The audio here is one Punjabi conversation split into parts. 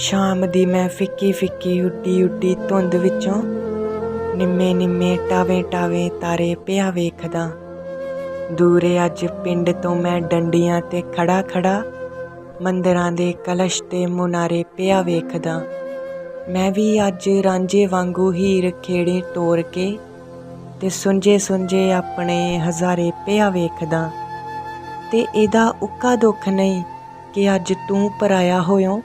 ਸ਼ਾਮ ਦੀ ਮੈਂ ਫਿੱਕੀ ਫਿੱਕੀ ਉੱਡੀ ਉੱਡੀ ਧੁੰਦ ਵਿੱਚੋਂ ਨਿੰਮੇ ਨਿੰਮੇ ਟਾਵੇਂ ਟਾਵੇਂ ਤਾਰੇ ਪਿਆ ਵੇਖਦਾ। ਦੂਰੇ ਅੱਜ ਪਿੰਡ ਤੋਂ ਮੈਂ ਡੰਡੀਆਂ ਤੇ ਖੜਾ ਖੜਾ ਮੰਦਰਾਂ ਦੇ ਕਲਸ਼ ਤੇ ਮੁਨਾਰੇ ਪਿਆ ਵੇਖਦਾ। ਮੈਂ ਵੀ ਅੱਜ ਰਾਂਝੇ ਵਾਂਗੂ ਹੀਰ ਖੇੜੇ ਤੋਰ ਕੇ ਤੇ ਸੁੰਝੇ ਸੁੰਝੇ ਆਪਣੇ ਹਜ਼ਾਰੇ ਪਿਆ ਵੇਖਦਾ। ਤੇ ਇਹਦਾ ਉੱਕਾ ਦੁੱਖ ਨਹੀਂ ਕਿ ਅੱਜ ਤੂੰ ਪਰਾਇਆ ਹੋਇਓ।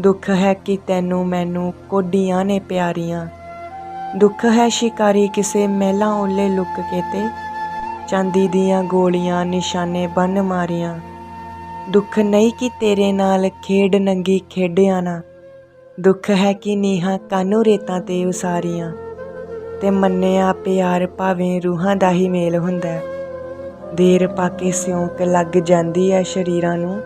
ਦੁੱਖ ਹੈ ਕਿ ਤੈਨੂੰ ਮੈਨੂੰ ਕੋਡੀਆਂ ਨੇ ਪਿਆਰੀਆਂ। ਦੁੱਖ ਹੈ ਸ਼ਿਕਾਰੀ ਕਿਸੇ ਮਹਿਲਾ ਓਲੇ ਲੁੱਕ ਕੇ ਤੇ ਚਾਂਦੀ ਦੀਆਂ ਗੋਲੀਆਂ ਨਿਸ਼ਾਨੇ ਬੰਨ ਮਾਰੀਆਂ। ਦੁੱਖ ਨਹੀਂ ਕਿ ਤੇਰੇ ਨਾਲ ਖੇਡ ਨੰਗੀ ਖੇਡਿਆ ਨਾ। ਦੁੱਖ ਹੈ ਕਿ ਨੀਹਾਂ ਕਾਨੂੰ ਰੇਤਾਂ ਤੇ ਉਸਾਰੀਆਂ। ਤੇ ਮੰਨਿਆ ਪਿਆਰ ਭਾਵੇਂ ਰੂਹਾਂ ਦਾ ਹੀ ਮੇਲ ਹੁੰਦਾ। ਦੇਰ ਪਾ ਕੇ ਸਿਉਂਕ ਲੱਗ ਜਾਂਦੀ ਹੈ ਸ਼ਰੀਰਾਂ ਨੂੰ।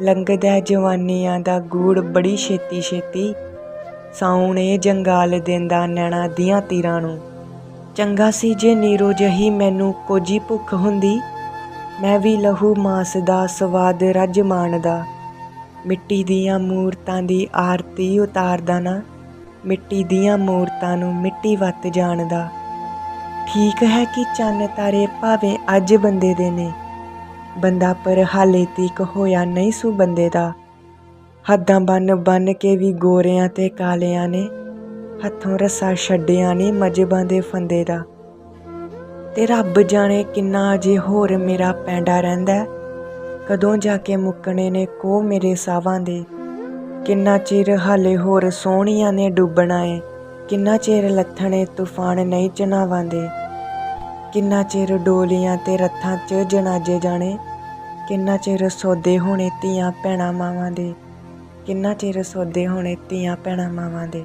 ਲੰਘਦਾ ਜਵਾਨੀਆਂ ਦਾ ਗੂੜ, ਬੜੀ ਛੇਤੀ ਛੇਤੀ ਸਾਉਣੇ ਜੰਗਾਲ ਦਿੰਦਾ ਨੈਣਾ ਦੀਆਂ ਤੀਰਾਂ ਨੂੰ। ਚੰਗਾ ਸੀ ਜੇ ਨੀਰੋ ਜਹੀ ਮੈਨੂੰ ਕੋਜੀ ਭੁੱਖ ਹੁੰਦੀ, ਮੈਂ ਵੀ ਲਹੂ ਮਾਸ ਦਾ ਸਵਾਦ ਰੱਜ ਮਾਣਦਾ। ਮਿੱਟੀ ਦੀਆਂ ਮੂਰਤਾਂ ਦੀ ਆਰਤੀ ਉਤਾਰਦਾ ਨਾ, ਮਿੱਟੀ ਦੀਆਂ ਮੂਰਤਾਂ ਨੂੰ ਮਿੱਟੀ ਵੱਤ ਜਾਣਦਾ। ਠੀਕ ਹੈ ਕਿ ਚੰਨ ਤਾਰੇ ਭਾਵੇਂ ਅੱਜ ਬੰਦੇ ਦੇ ਨੇ ਬੰਦਾ ਪਰ ਹਾਲੇ ਤੀਕ ਹੋਇਆ ਨਹੀਂ ਸੂ ਬੰਦੇ ਦਾ। ਹੱਦਾਂ ਬੰਨ ਬੰਨ ਕੇ ਵੀ ਗੋਰਿਆਂ ਤੇ ਕਾਲਿਆਂ ਨੇ ਹੱਥੋਂ ਰੱਸਾ ਛੱਡਿਆ ਨੇ ਮਜਬਾਂ ਦੇ ਫੰਦੇ ਦਾ। ਤੇ ਰੱਬ ਜਾਣੇ ਕਿੰਨਾ ਅਜੇ ਹੋਰ ਮੇਰਾ ਪੈਂਡਾ ਰਹਿੰਦਾ ਕਦੋਂ ਜਾ ਕੇ ਮੁੱਕਣੇ ਨੇ ਕੋ ਮੇਰੇ ਸਾਵਾਂ ਦੇ। ਕਿੰਨਾ ਚਿਰ ਹਾਲੇ ਹੋਰ ਸੋਹਣੀਆਂ ਨੇ ਡੁੱਬਣਾ ਏ। ਕਿੰਨਾ ਚਿਰ ਲੱਥਣੇ ਤੂਫਾਨ ਨਹੀਂ ਚਨਾਵਾਂ ਦੇ ਕਿੰਨਾ ਚਿਰ ਡੋਲੀਆਂ ਤੇ ਰੱਥਾਂ 'ਚ ਜਨਾਜੇ ਜਾਣੇ? ਕਿੰਨਾ ਚਿਰ ਸੌਦੇ ਹੋਣੇ ਧੀਆਂ ਭੈਣਾਂ ਮਾਵਾਂ ਦੇ? ਕਿੰਨਾ ਚਿਰ ਸੌਦੇ ਹੋਣੇ ਧੀਆਂ ਭੈਣਾਂ ਮਾਵਾਂ ਦੇ?